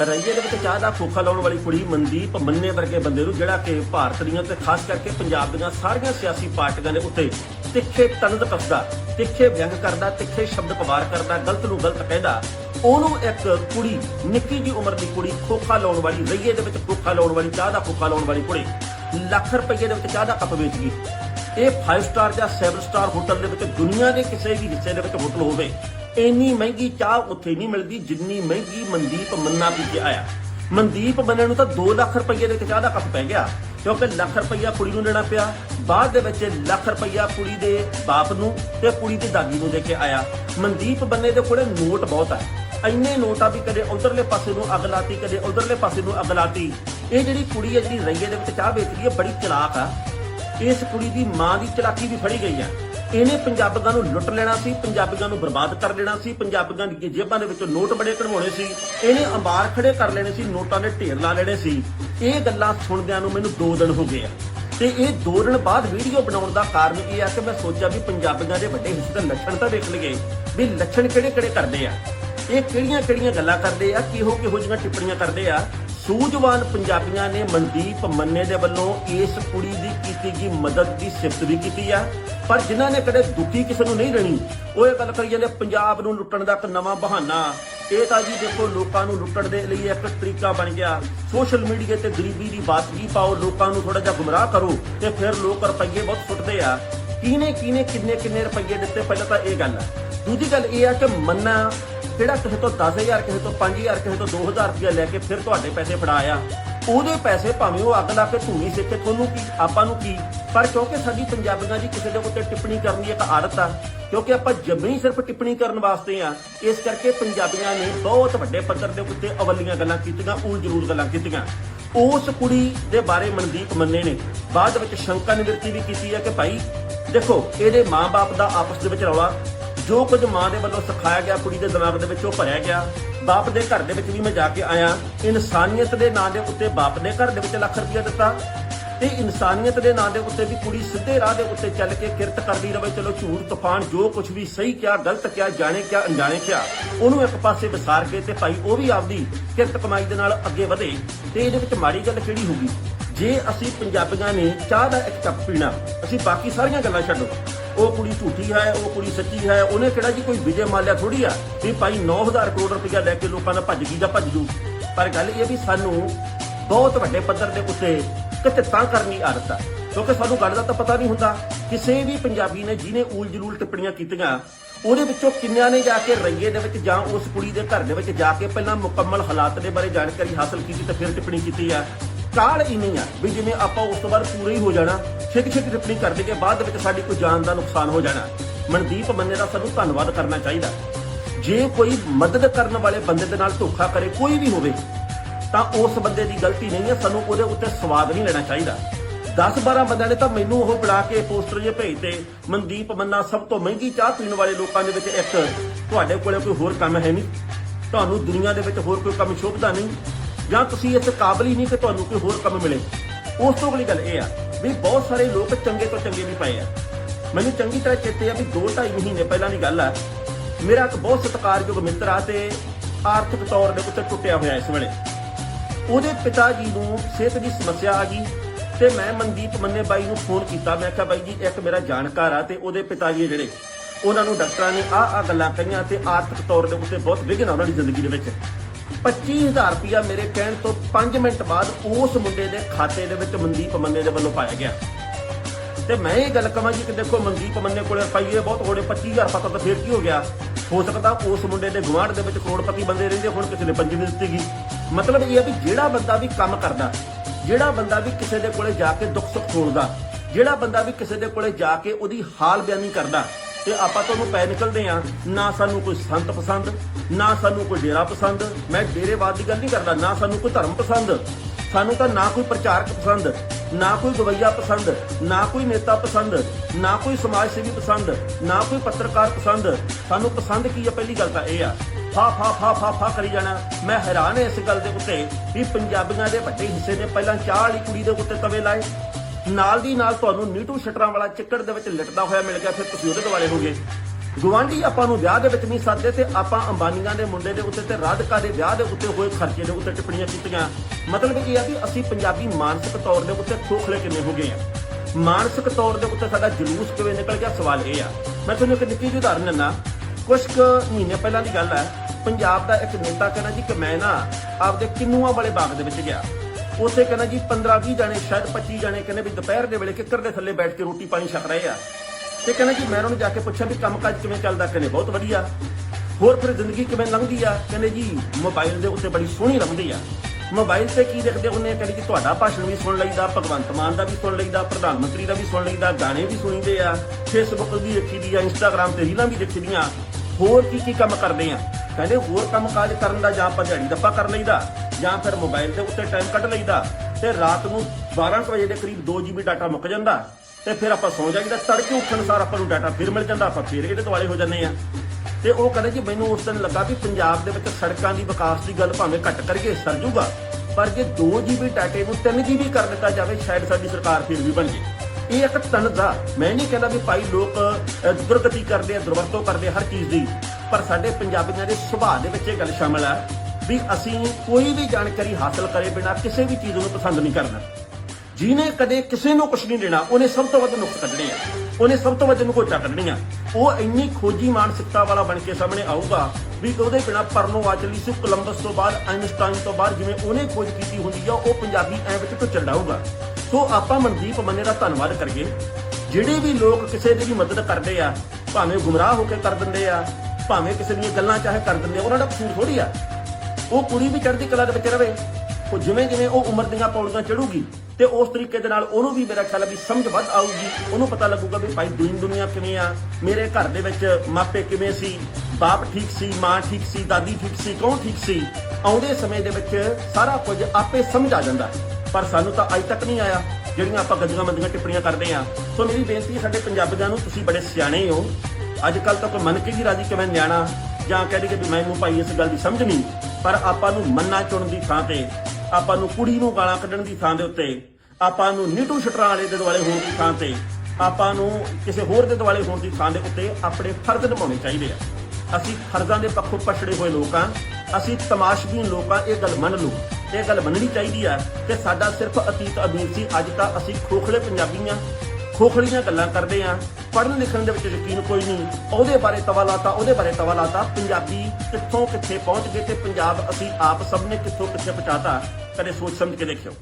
ਰਈਏ ਦੇ ਵਿੱਚ ਚਾਹ ਦਾ ਖੋਖਾ ਲਾਉਣ ਵਾਲੀ ਕੁੜੀ ਮਨਦੀਪ ਮੰਨੇ ਵਰਗੇ ਬੰਦੇ ਨੂੰ ਜਿਹੜਾ ਕਿ ਭਾਰਤ ਦੀਆਂ ਤੇ ਖਾਸ ਕਰਕੇ ਪੰਜਾਬ ਦੀਆਂ ਸਾਰੀਆਂ ਸਿਆਸੀ ਪਾਰਟੀਆਂ ਦੇ ਉੱਤੇ ਤਿੱਖੇ ਤਨਦ ਕੱਸਦਾ ਤਿੱਖੇ ਵਿਅੰਗ ਕਰਦਾ, ਤਿੱਖੇ ਸ਼ਬਦ ਪਵਾਰ ਕਰਦਾ, ਗਲਤ ਨੂੰ ਗਲਤ ਕਹਿੰਦਾ, ਉਹਨੂੰ ਇੱਕ ਕੁੜੀ, ਨਿੱਕੀ ਜੀ ਉਮਰ ਦੀ ਕੁੜੀ ਖੋਖਾ ਲਾਉਣ ਵਾਲੀ, ਰਈਏ ਦੇ ਵਿੱਚ ਖੋਖਾ ਲਾਉਣ ਵਾਲੀ, ਚਾਹ ਦਾ ਖੋਖਾ ਲਾਉਣ ਵਾਲੀ ਕੁੜੀ ਲੱਖ ਰੁਪਏ ਦੇ ਵਿੱਚ ਚਾਹ ਦਾ ਕੱਪ ਵੇਚ ਗਈ। ਇਹ 5 ਸਟਾਰ ਜਾਂ 7 ਸਟਾਰ ਹੋਟਲ ਦੇ ਵਿੱਚ ਦੁਨੀਆ ਦੇ ਕਿਸੇ ਵੀ ਹਿੱਸੇ ਦੇ ਵਿੱਚ ਹੋਟਲ ਹੋਵੇ ਇੰਨੀ ਮਹਿੰਗੀ ਚਾਹ ਉੱਥੇ ਨਹੀਂ ਮਿਲਦੀ, ਜਿੰਨੀ ਮਹਿੰਗੀ ਮਨਦੀਪ ਮੰਨਾ ਪੀ ਕੇ ਆਇਆ। ਮਨਦੀਪ ਮੰਨੇ ਨੂੰ ਤਾਂ 2 ਲੱਖ ਰੁਪਏ ਦੇ ਚਾਹ ਦਾ ਕੱਪ ਪੈ ਗਿਆ, ਕਿਉਂਕਿ ਲੱਖ ਰੁਪਈਆ ਕੁੜੀ ਨੂੰ ਦੇਣਾ ਪਿਆ। ਬਾਅਦ ਦੇ ਵਿੱਚ ਲੱਖ ਰੁਪਈਆ ਕੁੜੀ ਦੇ ਬਾਪ ਨੂੰ ਤੇ ਕੁੜੀ ਦੀ ਦਾਦੀ ਨੂੰ ਦੇ ਕੇ ਆਇਆ। ਮਨਦੀਪ ਬੰਨੇ ਦੇ ਕੋਲੇ ਨੋਟ ਬਹੁਤ ਆ। ਇੰਨੇ ਨੋਟ ਆ ਵੀ ਕਦੇ ਉਧਰਲੇ ਪਾਸੇ ਨੂੰ ਅੱਗ ਲਾਤੀ, ਕਦੇ ਉਧਰਲੇ ਪਾਸੇ ਨੂੰ ਅੱਗ ਲਾਤੀ। ਇਹ ਜਿਹੜੀ ਕੁੜੀ ਹੈ, ਜਿਹੜੀ ਰਈਏ ਦੇ ਵਿੱਚ ਚਾਹ ਵੇਚਦੀ ਹੈ, ਬੜੀ ਚਲਾਕ ਆ। ਇਸ ਕੁੜੀ ਦੀ ਮਾਂ ਦੀ ਚਲਾਕੀ ਵੀ ਫੜੀ ਗਈ ਆ। ਇਹਨੇ ਪੰਜਾਬੀਆਂ ਨੂੰ ਲੁੱਟ ਲੈਣਾ ਸੀ, ਪੰਜਾਬੀਆਂ ਨੂੰ ਬਰਬਾਦ ਕਰ ਦੇਣਾ ਸੀ, ਪੰਜਾਬੀਆਂ ਦੀਆਂ ਜੇਬਾਂ ਦੇ ਵਿੱਚੋਂ ਨੋਟ ਬੜੇ ਕਢਵਾਉਣੇ ਸੀ, ਇਹਨੇ ਅੰਬਾਰ ਖੜੇ ਕਰ ਲੈਣੇ ਸੀ, ਨੋਟਾਂ ਦੇ ਢੇਰ ਲਾ ਲੈਣੇ ਸੀ। ਇਹ ਗੱਲਾਂ ਸੁਣਦਿਆਂ ਨੂੰ ਮੈਨੂੰ 2 ਦਿਨ ਹੋ ਗਏ ਆ। ਤੇ ਇਹ ਦੋ ਦਿਨ ਬਾਅਦ ਵੀਡੀਓ ਬਣਾਉਣ ਦਾ ਕਾਰਨ ਇਹ ਆ ਕਿ ਮੈਂ ਸੋਚਿਆ ਵੀ ਪੰਜਾਬੀਆਂ ਦੇ ਵੱਡੇ ਹਿੱਸੇ ਦੇ ਲੱਛਣ ਤਾਂ ਵੇਖ ਲਈਏ, ਵੀ ਲੱਛਣ ਕਿਹੜੇ ਕਿਹੜੇ ਕਰਦੇ ਆ। ਇਹ ਕਿਹੜੀਆਂ ਕਿਹੜੀਆਂ ਗੱਲਾਂ ਕਰਦੇ ਆ ਕਿਹੋ ਕਿਹੋ ਜਿਹੀਆਂ ਟਿੱਪਣੀਆਂ ਕਰਦੇ ਆ ਸੂਝਵਾਨ ਪੰਜਾਬੀਆਂ ਨੇ ਮਨਦੀਪ ਮੰਨੇ ਦੇ ਵੱਲੋਂ ਇਸ ਕੁੜੀ ਦੀ ਕੀਤੀ ਗਈ ਮਦਦ ਦੀ ਸਿਫਤ ਵੀ ਕੀਤੀ ਆ। ਪਰ ਜਿਨ੍ਹਾਂ ਨੇ ਕਦੇ ਦੁਖੀ ਕਿਸੇ ਨੂੰ ਨਹੀਂ ਰਣੀ, ਉਹ ਇਹ ਗੱਲ ਕਰੀ ਜਾਂਦੇ, ਪੰਜਾਬ ਨੂੰ ਲੁੱਟਣ ਦਾ ਇੱਕ ਨਵਾਂ ਬਹਾਨਾ। ਇਹ ਤਾਂ ਜੀ ਦੇਖੋ, ਲੋਕਾਂ ਨੂੰ ਲੁੱਟਣ ਦੇ ਲਈ ਇੱਕ ਤਰੀਕਾ ਬਣ ਗਿਆ। ਸੋਸ਼ਲ ਮੀਡੀਆ ਤੇ ਗਰੀਬੀ ਦੀ ਬਾਤਗੀ ਪਾਓ, ਲੋਕਾਂ ਨੂੰ ਥੋੜਾ ਜਿਹਾ ਗੁੰਮਰਾਹ ਕਰੋ ਤੇ ਫਿਰ ਲੋਕ ਰੁਪਈਏ ਬਹੁਤ ਸੁੱਟਦੇ ਆ। ਕਿਹਨੇ ਕਿਹਨੇ ਕਿੰਨੇ ਕਿੰਨੇ ਰੁਪਈਏ ਦਿੱਤੇ? ਪਹਿਲਾਂ ਤਾਂ ਇਹ ਗੱਲ ਆ। ਦੂਜੀ ਗੱਲ ਇਹ ਆ ਕਿ ਮੰਨਾ ਜਿਹੜਾ ਕਿਸੇ ਤੋਂ 10000 ਕਿਸੇ ਤੋਂ 5000 ਕਿਸੇ ਤੋਂ 2000 ਰੁਪਇਆ ਲੈ ਕੇ ਫਿਰ ਤੁਹਾਡੇ ਪੈਸੇ ਫੜਾਇਆ? ਉਹਦੇ ਪੈਸੇ ਭਾਵੇਂ ਉਹ ਅੱਗ ਲਾ ਕੇ ਧੂਣੀ ਸਿੱਖੇ ਤੁਹਾਨੂੰ ਕੀ, ਆਪਾਂ ਨੂੰ ਕੀ? ਪਰ ਕਿਉਂਕਿ ਸਾਡੀ ਪੰਜਾਬੀਆਂ ਦੀ ਕਿਸੇ ਦੇ ਉੱਤੇ ਟਿੱਪਣੀ ਕਰਨ ਇੱਕ ਆਦਤ ਆ, ਕਿਉਂਕਿ ਆਪਾਂ ਜੰਮੀ ਸਿਰਫ ਟਿੱਪਣੀ ਕਰਨ ਵਾਸਤੇ ਆ, ਇਸ ਕਰਕੇ ਪੰਜਾਬੀਆਂ ਨੇ ਬਹੁਤ ਵੱਡੇ ਪੱਧਰ ਦੇ ਉੱਤੇ ਅਵਲੀਆਂ ਗੱਲਾਂ ਕੀਤੀਆਂ ਉਹ ਜ਼ਰੂਰ ਗੱਲਾਂ ਕੀਤੀਆਂ। ਉਸ ਕੁੜੀ ਦੇ ਬਾਰੇ ਮਨਦੀਪ ਮੰਨੇ ਨੇ। ਬਾਅਦ ਵਿੱਚ ਸ਼ੰਕਾ ਨਿਵਰਤੀ ਵੀ ਕੀਤੀ ਹੈ ਕਿ ਭਾਈ, ਦੇਖੋ, ਇਹਦੇ ਮਾਂ-ਬਾਪ ਦਾ ਆਪਸ ਦੇ ਵਿੱਚ ਰੌਲਾ ਜੋ ਕੁਝ ਮਾਂ ਦੇ ਵੱਲੋਂ ਸਿਖਾਇਆ ਗਿਆ, ਕੁੜੀ ਦੇ ਦਿਮਾਗ ਦੇ ਵਿੱਚ ਉਹ ਭਰਿਆ ਗਿਆ। ਬਾਪ ਦੇ ਘਰ ਦੇ ਵਿੱਚ ਵੀ ਮੈਂ ਜਾ ਕੇ ਆਇਆ। ਇਨਸਾਨੀਅਤ ਦੇ ਨਾਂ ਦੇ ਉੱਤੇ ਬਾਪ ਨੇ ਘਰ ਦੇ ਵਿੱਚ ਲੱਖ ਰੁਪਇਆ ਦਿੱਤਾ। ਤੇ ਇਨਸਾਨੀਅਤ ਦੇ ਨਾਂ ਦੇ ਉੱਤੇ ਵੀ ਕੁੜੀ ਸਿੱਧੇ ਰਾਹ ਦੇ ਉੱਤੇ ਚੱਲ ਕੇ ਕਿਰਤ ਕਰਦੀ ਰਵੇ, ਚਲੋ ਝੂਠ, ਤੂਫਾਨ, ਜੋ ਕੁਝ ਵੀ ਸਹੀ ਕਿਹਾ, ਗਲਤ ਕਿਹਾ, ਜਾਣੇ ਕਿਹਾ, ਅਣਜਾਣੇ ਕਿਹਾ, ਉਹਨੂੰ ਇੱਕ ਪਾਸੇ ਵਿਸਾਰ ਕੇ ਤੇ ਭਾਈ ਉਹ ਵੀ ਆਪਦੀ ਕਿਰਤ ਕਮਾਈ ਦੇ ਨਾਲ ਅੱਗੇ ਵਧੇ। ਤੇ ਇਹਦੇ ਵਿੱਚ ਮਾੜੀ ਗੱਲ ਕਿਹੜੀ ਹੋਗੀ ਜੇ ਅਸੀਂ ਪੰਜਾਬੀਆਂ ਨੇ ਚਾਹ ਦਾ ਇੱਕ ਕੱਪ ਪੀਣਾ, ਅਸੀਂ ਬਾਕੀ ਸਾਰੀਆਂ ਗੱਲਾਂ ਛੱਡੋ। ਉਹ ਕੁੜੀ ਝੂਠੀ ਹੈ, ਉਹ ਕੁੜੀ ਸੱਚੀ ਹੈ, ਉਹਨੇ ਕਿਹੜਾ ਜੀ ਕੋਈ ਵਿਜੇ ਮਾਲਿਆ ਥੋੜੀ ਆ ਵੀ ਭਾਈ 9000 ਕਰੋੜ ਰੁਪਇਆ ਲੈ ਕੇ ਲੋਕਾਂ ਦਾ ਭੱਜ ਗਈ ਜਾਂ ਭੱਜ ਜੂ। ਪਰ ਗੱਲ ਇਹ ਵੀ ਸਾਨੂੰ ਬਹੁਤ ਵੱਡੇ ਪੱਧਰ ਦੇ ਉੱਤੇ ਕਿਤੇ ਕਰਨੀ ਆਦਤ ਆ। ਕਿਉਂਕਿ ਸਾਨੂੰ ਗੱਲ ਦਾ ਤਾਂ ਪਤਾ ਨਹੀਂ ਹੁੰਦਾ, ਕਿਸੇ ਵੀ ਪੰਜਾਬੀ ਨੇ ਜਿਹਨੇ ਊਲ ਜਲੂਲ ਟਿੱਪਣੀਆਂ ਕੀਤੀਆਂ, ਉਹਦੇ ਵਿੱਚੋਂ ਕਿੰਨਿਆਂ ਨੇ ਜਾ ਕੇ ਰਈਏ ਦੇ ਵਿੱਚ ਜਾਂ ਉਸ ਕੁੜੀ ਦੇ ਘਰ ਦੇ ਵਿੱਚ ਜਾ ਕੇ ਪਹਿਲਾਂ ਮੁਕੰਮਲ ਹਾਲਾਤ ਦੇ ਬਾਰੇ ਜਾਣਕਾਰੀ ਹਾਸਲ ਕੀਤੀ ਤੇ ਫਿਰ ਟਿੱਪਣੀ ਕੀਤੀ ਆ। ਕਾਲ ਹੀ ਆ ਵੀ ਜਿਵੇਂ ਆਪਾਂ ਉਸ ਤੋਂ ਬਾਅਦ ਪੂਰੇ ਹੀ ਹੋ ਜਾਣਾ ਛੇਤੀ ਛੇਤੀ ਟਿੱਪਣੀ ਕਰ ਦੇਗੇ ਬਾਅਦ ਵਿੱਚ ਸਾਡੀ ਕੋਈ ਜਾਨ ਦਾ ਨੁਕਸਾਨ ਹੋ ਜਾਣਾ। ਮਨਦੀਪ ਮੰਨੇ ਦਾ ਸਾਨੂੰ ਧੰਨਵਾਦ ਕਰਨਾ ਚਾਹੀਦਾ। ਜੇ ਕੋਈ ਮਦਦ ਕਰਨ ਵਾਲੇ ਬੰਦੇ ਦੇ ਨਾਲ ਧੋਖਾ ਕਰੇ, ਕੋਈ ਵੀ ਹੋਵੇ, ਤਾਂ ਉਸ ਬੰਦੇ ਦੀ ਗਲਤੀ ਨਹੀਂ ਹੈ, ਸਾਨੂੰ ਉਹਦੇ ਉੱਤੇ ਸਵਾਦ ਨਹੀਂ ਲੈਣਾ ਚਾਹੀਦਾ। 10-12 ਬੰਦਿਆਂ ਨੇ ਤਾਂ ਮੈਨੂੰ ਉਹ ਬਣਾ ਕੇ ਪੋਸਟਰ ਜੇ ਭੇਜਤੇ, ਮਨਦੀਪ ਮੰਨਾ ਸਭ ਤੋਂ ਮਹਿੰਗੀ ਚਾਹ ਪੀਣ ਵਾਲੇ ਲੋਕਾਂ ਦੇ ਵਿੱਚ ਇੱਕ। ਤੁਹਾਡੇ ਕੋਲੇ ਕੋਈ ਹੋਰ ਕੰਮ ਹੈ ਨਹੀਂ। ਤੁਹਾਨੂੰ ਦੁਨੀਆ ਦੇ ਵਿੱਚ ਹੋਰ ਕੋਈ ਕੰਮ ਸ਼ੋਭਦਾ ਨਹੀਂ। ਜਾਂ ਤੁਸੀਂ ਇਸ ਕਾਬਲ ਹੀ ਨਹੀਂ ਕਿ ਤੁਹਾਨੂੰ ਕੋਈ ਹੋਰ ਕੰਮ ਮਿਲੇ। ਉਸ ਤੋਂ ਅਗਲੀ ਗੱਲ ਇਹ ਆ ਵੀ ਬਹੁਤ ਸਾਰੇ ਲੋਕ ਚੰਗੇ ਤੋਂ ਚੰਗੇ ਵੀ ਪਏ ਆ। ਮੈਨੂੰ ਚੰਗੀ ਤਰ੍ਹਾਂ ਚੇਤੇ ਆ ਵੀ 2-2.5 ਮਹੀਨੇ ਪਹਿਲਾਂ ਦੀ ਗੱਲ ਆ। ਮੇਰਾ ਇੱਕ ਬਹੁਤ ਸਤਿਕਾਰਯੋਗ ਮਿੱਤਰ ਆ ਤੇ ਆਰਥਿਕ ਤੌਰ ਦੇ ਉੱਤੇ ਟੁੱਟਿਆ ਹੋਇਆ ਇਸ ਵੇਲੇ। ਉਹਦੇ ਪਿਤਾ ਜੀ ਨੂੰ ਸਿਹਤ ਦੀ ਸਮੱਸਿਆ ਆ ਗਈ ਤੇ ਮੈਂ ਮਨਦੀਪ ਮੰਨੇ ਬਾਈ ਨੂੰ ਫੋਨ ਕੀਤਾ। ਮੈਂ ਕਿਹਾ, ਬਾਈ ਜੀ, ਇੱਕ ਮੇਰਾ ਜਾਣਕਾਰ ਆ ਤੇ ਉਹਦੇ ਪਿਤਾ ਜੀ ਜਿਹੜੇ, ਉਹਨਾਂ ਨੂੰ ਡਾਕਟਰਾਂ ਨੇ ਆਹ ਆਹ ਗੱਲਾਂ ਕਹੀਆਂ ਤੇ ਆਰਥਿਕ ਤੌਰ ਦੇ ਉੱਤੇ ਬਹੁਤ ਵਿਘਨ ਆ ਉਹਨਾਂ ਦੀ ਜ਼ਿੰਦਗੀ ਦੇ ਵਿੱਚ। 25000 ਰੁਪਇਆ ਮੇਰੇ ਕਹਿਣ ਤੋਂ 5 ਮਿੰਟ ਬਾਅਦ ਉਸ ਮੁੰਡੇ ਦੇ ਖਾਤੇ ਦੇ ਵਿੱਚ ਮਨਦੀਪ ਮੰਨੇ ਦੇ ਵੱਲੋਂ ਪਾਇਆ ਗਿਆ। ਤੇ ਮੈਂ ਇਹ ਗੱਲ ਕਹਾਂ ਜੀ ਕਿ ਦੇਖੋ ਮਨਦੀਪ ਮੰਨੇ ਕੋਲੇ ਰੁਪਈਏ ਬਹੁਤ ਹੋਣੇ 25000 ਪਤਾ ਤਾਂ ਫੇਰ ਕੀ ਹੋ ਗਿਆ? ਹੋ ਸਕਦਾ ਉਸ ਮੁੰਡੇ ਦੇ ਗੁਆਂਢ ਦੇ ਵਿੱਚ ਕਰੋੜਪਤੀ ਬੰਦੇ ਰਹਿੰਦੇ ਹੁਣ, ਕਿਸੇ ਨੇ ਪੰਜੀ ਨਹੀਂ ਦਿੱਤੀ ਗਈ ਮਤਲਬ ਇਹ ਆ ਵੀ ਜਿਹੜਾ ਬੰਦਾ ਵੀ ਕੰਮ ਕਰਦਾ, ਜਿਹੜਾ ਬੰਦਾ ਵੀ ਕਿਸੇ ਦੇ ਕੋਲੇ ਜਾ ਕੇ ਦੁੱਖ ਸੁੱਖ ਫੋਲਦਾ ਜਿਹੜਾ ਬੰਦਾ ਵੀ ਕਿਸੇ ਦੇ ਕੋਲੇ ਜਾ ਕੇ ਉਹਦੀ ਹਾਲ ਬਿਆਨੀ ਕਰਦਾ ਤੇ ਆਪਾਂ ਤੋਂ ਪੈ ਨਿਕਲਦੇ ਆ ਨਾ ਸਾਨੂੰ ਕੋਈ ਸੰਤ ਪਸੰਦ, ਨਾ ਸਾਨੂੰ ਕੋਈ ਡੇਰਾ ਪਸੰਦ। ਮੈਂ ਡੇਰੇਵਾਦ ਦੀ ਗੱਲ ਨਹੀਂ ਕਰਦਾ, ਨਾ ਸਾਨੂੰ ਕੋਈ ਧਰਮ ਪਸੰਦ। ਸਾਨੂੰ ਤਾਂ ਨਾ ਕੋਈ ਪ੍ਰਚਾਰਕ ਪਸੰਦ, ਨਾ ਕੋਈ ਗਵਈਆ ਪਸੰਦ, ਨਾ ਕੋਈ ਨੇਤਾ ਪਸੰਦ, ਨਾ ਕੋਈ ਸਮਾਜ ਸੇਵੀ ਪਸੰਦ, ਨਾ ਕੋਈ ਪੱਤਰਕਾਰ ਪਸੰਦ। ਸਾਨੂੰ ਪਸੰਦ ਕੀ ਹੈ ਪਹਿਲੀ ਗੱਲ ਤਾਂ ਇਹ ਆ। ਫਾ ਫਾ ਫਾ ਫਾ ਫਾ ਕਰੀ ਜਾਣਾ। ਮੈਂ ਹੈਰਾਨ ਹਾਂ ਇਸ ਗੱਲ ਦੇ ਉੱਤੇ ਵੀ ਪੰਜਾਬੀਆਂ ਦੇ ਵੱਡੇ ਹਿੱਸੇ ਨੇ ਪਹਿਲਾਂ ਚਾਹ ਵਾਲੀ ਕੁੜੀ ਦੇ ਉੱਤੇ ਤਵੇ ਲਾਏ। ਨਾਲ ਦੀ ਨਾਲ ਤੁਹਾਨੂੰ ਨੀਟੂ ਸ਼ਟਰਾਂ ਵਾਲਾ ਚਿੱਕੜ ਦੇ ਵਿੱਚ ਲਟਦਾ ਹੋਇਆ ਮਿਲ ਗਿਆ, ਫਿਰ ਤੁਸੀਂ ਉਹਦੇ ਦੁਆਲੇ ਹੋ ਗਏ। ਗਵਾਂਢੀ ਆਪਾਂ ਨੂੰ ਵਿਆਹ ਦੇ ਵਿੱਚ ਨਹੀਂ ਸੱਦਦੇ ਤੇ ਆਪਾਂ ਅੰਬਾਨੀਆਂ ਦੇ ਮੁੰਡੇ ਦੇ ਉੱਤੇ ਤੇ ਰਾਧਿਕਾ ਦੇ ਵਿਆਹ ਦੇ ਉੱਤੇ ਹੋਏ ਖਰਚੇ ਦੇ ਉੱਤੇ ਟਿੱਪਣੀਆਂ ਕੀਤੀਆਂ। ਮਤਲਬ ਇਹ ਆ ਵੀ ਅਸੀਂ ਪੰਜਾਬੀ ਮਾਨਸਿਕ ਤੌਰ ਦੇ ਉੱਤੇ ਖੋਖਲੇ ਕਿੰਨੇ ਹੋ ਗਏ ਆ। ਮਾਨਸਿਕ ਤੌਰ ਦੇ ਉੱਤੇ ਸਾਡਾ ਜਲੂਸ ਕਿਵੇਂ ਨਿਕਲ ਗਿਆ, ਸਵਾਲ ਇਹ ਆ। ਮੈਂ ਤੁਹਾਨੂੰ ਇੱਕ ਨਿੱਕੀ ਜਿਹੀ ਉਦਾਹਰਨ ਦਿੰਦਾ। ਕੁਝ ਕੁ ਮਹੀਨੇ ਪਹਿਲਾਂ ਦੀ ਗੱਲ ਹੈ, ਪੰਜਾਬ ਦਾ ਇੱਕ ਨੇਤਾ ਕਹਿੰਦਾ ਜੀ ਕਿ ਮੈਂ ਨਾ ਆਪਦੇ ਕਿੰਨੂਆਂ ਵਾਲੇ ਬਾਗ ਦੇ ਵਿੱਚ ਗਿਆ। ਉੱਥੇ ਕਹਿੰਦਾ ਜੀ 15 20 ਜਾਣੇ, ਸ਼ਾਇਦ 25 ਜਾਣੇ ਕਹਿੰਦੇ ਵੀ ਦੁਪਹਿਰ ਦੇ ਵੇਲੇ ਕਿੱਕਰ ਦੇ ਥੱਲੇ ਬੈਠ ਕੇ ਰੋਟੀ ਪਾਣੀ ਛਕ ਰਹੇ ਆ। ਤੇ ਕਹਿੰਦਾ ਜੀ ਮੈਂ ਉਹਨਾਂ ਨੂੰ ਜਾ ਕੇ ਪੁੱਛਿਆ ਵੀ ਕੰਮਕਾਜ ਕਿਵੇਂ ਚੱਲਦਾ, ਕਹਿੰਦੇ ਬਹੁਤ ਵਧੀਆ। ਹੋਰ ਫਿਰ ਜ਼ਿੰਦਗੀ ਕਿਵੇਂ ਲੰਘਦੀ ਆ? ਕਹਿੰਦੇ ਜੀ ਮੋਬਾਈਲ ਦੇ ਉੱਤੇ ਬੜੀ ਸੋਹਣੀ ਲੰਘਦੀ ਆ। ਮੋਬਾਈਲ ਤੇ ਕੀ ਦੇਖਦੇ ਉਹਨੇ ਕਹਿੰਦੇ ਜੀ ਤੁਹਾਡਾ ਭਾਸ਼ਣ ਵੀ ਸੁਣ ਲਈਦਾ, ਭਗਵੰਤ ਮਾਨ ਦਾ ਵੀ ਸੁਣ ਲਈਦਾ, ਪ੍ਰਧਾਨ ਮੰਤਰੀ ਦਾ ਵੀ ਸੁਣ ਲਈਦਾ, ਗਾਣੇ ਵੀ ਸੁਣੀਦੇ ਆ। ਫੇਸਬੁੱਕ ਦੀ ਦੇਖੀ ਦੀ ਆ ਇੰਸਟਾਗ੍ਰam ਤੇ ਰੀਲਾਂ ਵੀ ਦੇਖੀ ਦੀਆਂ। ਹੋਰ ਕੀ ਕੀ ਕੰਮ ਕਰਦੇ ਆ? ਕਹਿੰਦੇ ਹੋਰ ਕੰਮ ਕਾਜ ਕਰਨ ਦਾ ਜਾਂ ਆਪਾਂ ਦਿਹਾੜੀ ਦੱਪਾ ਕਰ ਲਈਦਾ। ਜਾਂ ਫਿਰ ਮੋਬਾਈਲ ਦੇ ਉੱਤੇ ਟਾਈਮ ਕੱਢ ਲਈਦਾ ਤੇ ਰਾਤ ਨੂੰ 12 ਕੁ ਵਜੇ ਦੇ ਕਰੀਬ 2 GB ਡਾਟਾ ਮੁੱਕ ਜਾਂਦਾ ਤੇ ਫਿਰ ਆਪਾਂ ਸੌਂ ਜਾਈਦਾ ਤੜਕੇ ਉੱਠਣ ਸਾਰ ਆਪਾਂ ਨੂੰ ਡਾਟਾ ਫਿਰ ਮਿਲ ਜਾਂਦਾ ਆਪਾਂ ਫਿਰ ਇਹਦੇ ਦੁਆਲੇ ਹੋ ਜਾਂਦੇ ਆ ਤੇ ਉਹ ਕਹਿੰਦੇ ਜੀ ਮੈਨੂੰ ਉਸ ਦਿਨ ਲੱਗਾ ਵੀ ਪੰਜਾਬ ਦੇ ਵਿੱਚ ਸੜਕਾਂ ਦੀ ਵਿਕਾਸ ਦੀ ਗੱਲ ਭਾਵੇਂ ਘੱਟ ਕਰੀਏ ਸਰ ਜੂਗਾ। ਪਰ ਜੇ 2 GB ਡਾਟੇ ਨੂੰ 3 GB ਕਰ ਦਿੱਤਾ ਜਾਵੇ ਸ਼ਾਇਦ ਸਾਡੀ ਸਰਕਾਰ ਫਿਰ ਵੀ ਬਣ ਜੇ। ਇਹ ਇੱਕ ਤਨਦਾ ਮੈਂ ਨਹੀਂ ਕਹਿੰਦਾ ਵੀ ਭਾਈ ਲੋਕ ਅਹ, ਦੁਰਗਤੀ ਕਰਦੇ ਆ ਦੁਰਵਰਤੋਂ ਕਰਦੇ ਹਰ ਚੀਜ਼ ਦੀ ਪਰ ਸਾਡੇ ਪੰਜਾਬੀਆਂ ਦੇ ਸੁਭਾਅ ਦੇ ਵਿੱਚ ਇਹ ਗੱਲ ਸ਼ਾਮਲ ਆ। ਵੀ ਅਸੀਂ ਕੋਈ ਵੀ ਜਾਣਕਾਰੀ ਹਾਸਲ ਕਰੇ ਬਿਨਾ ਕਿਸੇ ਵੀ ਚੀਜ਼ ਨੂੰ ਪਸੰਦ ਨਹੀਂ ਕਰਨਾ। ਜਿਹਨੇ ਕਦੇ ਕਿਸੇ ਨੂੰ ਕੁਝ ਨਹੀਂ ਦੇਣਾ, ਉਹਨੇ ਸਭ ਤੋਂ ਵੱਧ ਨੁਕਸ ਕੱਢਣੇ ਆ। ਉਹਨੇ ਸਭ ਤੋਂ ਵੱਧ ਨੁਕੋਚਾ ਕੱਢਣੀਆਂ ਉਹ ਇੰਨੀ ਖੋਜੀ ਮਾਨਸਿਕਤਾ ਵਾਲਾ ਬਣ ਕੇ ਸਾਹਮਣੇ ਆਊਗਾ ਵੀ ਉਹਦੇ ਬਿਨਾ ਪਰਨੋ ਆਚਲੀ ਸੀ ਕੋਲੰਬਸ ਤੋਂ ਬਾਅਦ ਆਇਨਸਟਾਈਨ ਤੋਂ ਬਾਅਦ ਜਿਵੇਂ ਉਹਨੇ ਖੋਜ ਕੀਤੀ ਹੁੰਦੀ ਆ, ਉਹ ਪੰਜਾਬੀ ਐਂ ਵਿੱਚ ਤੋਂ ਚੱਲਾਊਗਾ ਸੋ ਆਪਾਂ ਮਨਦੀਪ ਮੰਨੇ ਦਾ ਧੰਨਵਾਦ ਕਰੀਏ। ਜਿਹੜੇ ਵੀ ਲੋਕ ਕਿਸੇ ਦੀ ਵੀ ਮਦਦ ਕਰਦੇ ਆ, ਭਾਵੇਂ ਗੁੰਮਰਾਹ ਹੋ ਕੇ ਕਰ ਦਿੰਦੇ ਆ, ਭਾਵੇਂ ਕਿਸੇ ਦੀਆਂ ਗੱਲਾਂ ਚਾਹੇ ਕਰ ਦਿੰਦੇ ਉਹਨਾਂ ਦਾ ਕਸੂਰ ਥੋੜੀ ਆ। ਉਹ ਕੁੜੀ ਵੀ ਚੜ੍ਹਦੀ ਕਲਾ ਦੇ ਵਿੱਚ ਰਵੇ। ਉਹ ਜਿਵੇਂ ਜਿਵੇਂ ਉਹ ਉਮਰ ਦੀਆਂ ਪੌੜੀਆਂ ਚੜੂਗੀ ਤੇ ਉਸ ਤਰੀਕੇ ਦੇ ਨਾਲ ਉਹਨੂੰ ਵੀ ਮੇਰਾ ਖਿਆਲ ਵੀ ਸਮਝ ਵੱਧ ਆਊਗੀ, ਉਹਨੂੰ ਪਤਾ ਲੱਗੂਗਾ ਵੀ ਭਾਈ ਦੀਨ ਦੁਨੀਆ ਕਿਵੇਂ ਆ, ਮੇਰੇ ਘਰ ਦੇ ਵਿੱਚ ਮਾਪੇ ਕਿਵੇਂ ਸੀ, ਬਾਪ ਠੀਕ ਸੀ, ਮਾਂ ਠੀਕ ਸੀ, ਦਾਦੀ ਠੀਕ ਸੀ, ਕੌਣ ਠੀਕ ਸੀ, ਆਉਂਦੇ ਸਮੇਂ ਦੇ ਵਿੱਚ ਸਾਰਾ ਕੁਝ ਆਪੇ ਸਮਝ ਆ ਜਾਂਦਾ। ਪਰ ਸਾਨੂੰ ਤਾਂ ਅੱਜ ਤੱਕ ਨਹੀਂ ਆਇਆ ਜਿਹੜੀਆਂ ਆਪਾਂ ਗੱਦੀਆਂ ਮੰਦੀਆਂ ਟਿੱਪਣੀਆਂ ਕਰਦੇ ਆ। ਸੋ ਮੇਰੀ ਬੇਨਤੀ ਹੈ ਸਾਡੇ ਪੰਜਾਬੀਆਂ ਨੂੰ, ਤੁਸੀਂ ਬੜੇ ਸਿਆਣੇ ਹੋ। ਅੱਜ ਕੱਲ ਤਾਂ ਕੋਈ ਮੰਨ ਕੇ ਹੀ ਰਾਜੀ ਕਿਵੇਂ ਨਿਆਣਾ ਜਾਂ ਕਹਿ ਦਈਏ ਵੀ ਮੈਨੂੰ ਭਾਈ ਇਸ ਗੱਲ ਦੀ ਸਮਝ ਨਹੀਂ। ਪਰ ਆਪਾਂ ਨੂੰ ਮੰਨਾ ਚੁਣ ਦੀ ਥਾਂ ਤੇ, ਆਪਾਂ ਨੂੰ ਕੁੜੀ ਨੂੰ ਗਾਲਾਂ ਕੱਢਣ ਦੀ ਥਾਂ ਦੇ ਉੱਤੇ, ਆਪਾਂ ਨੂੰ ਨੀਟੂ ਸ਼ਟਰਾਂ ਵਾਲੇ ਦੇ ਦੁਆਲੇ ਹੋਣ ਦੀ ਥਾਂ ਤੇ, ਆਪਾਂ ਨੂੰ ਕਿਸੇ ਹੋਰ ਦੇ ਦੁਆਲੇ ਹੋਣ ਦੀ ਥਾਂ ਦੇ ਉੱਤੇ ਆਪਣੇ ਫਰਜ਼ ਨਿਭਾਉਣੇ ਚਾਹੀਦੇ ਆ। ਅਸੀਂ ਫਰਜ਼ਾਂ ਦੇ ਪੱਖੋਂ ਪਛੜੇ ਹੋਏ ਲੋਕਾਂ ਅਸੀਂ ਤਮਾਸ਼ਬੀਨ ਲੋਕਾਂ ਇਹ ਗੱਲ ਮੰਨ ਲਓ। ਇਹ ਗੱਲ ਮੰਨਣੀ ਚਾਹੀਦੀ ਆ ਕਿ ਸਾਡਾ ਸਿਰਫ ਅਤੀਤ ਅਮੀਰ ਸੀ, ਅੱਜ ਤਾਂ ਅਸੀਂ ਖੋਖਲੇ ਪੰਜਾਬੀਆਂ ਖੋਖਲੀਆਂ ਗੱਲਾਂ ਕਰਦੇ ਆ, ਪੜ੍ਹਨ ਲਿਖਣ ਦੇ ਵਿੱਚ ਯਕੀਨ ਕੋਈ ਨਹੀਂ। ਉਹਦੇ ਬਾਰੇ ਤਵਾ ਲਾਤਾ, ਉਹਦੇ ਬਾਰੇ ਤਵਾ ਲਾਤਾ। ਪੰਜਾਬੀ ਕਿੱਥੋਂ ਕਿੱਥੇ ਪਹੁੰਚ ਗਏ ਤੇ ਪੰਜਾਬ ਅਸੀਂ ਆਪ ਸਭ ਨੇ ਕਿੱਥੋਂ ਕਿੱਥੇ ਪਹੁੰਚਾਤਾ, ਕਦੇ ਸੋਚ ਸਮਝ ਕੇ ਦੇਖਿਓ।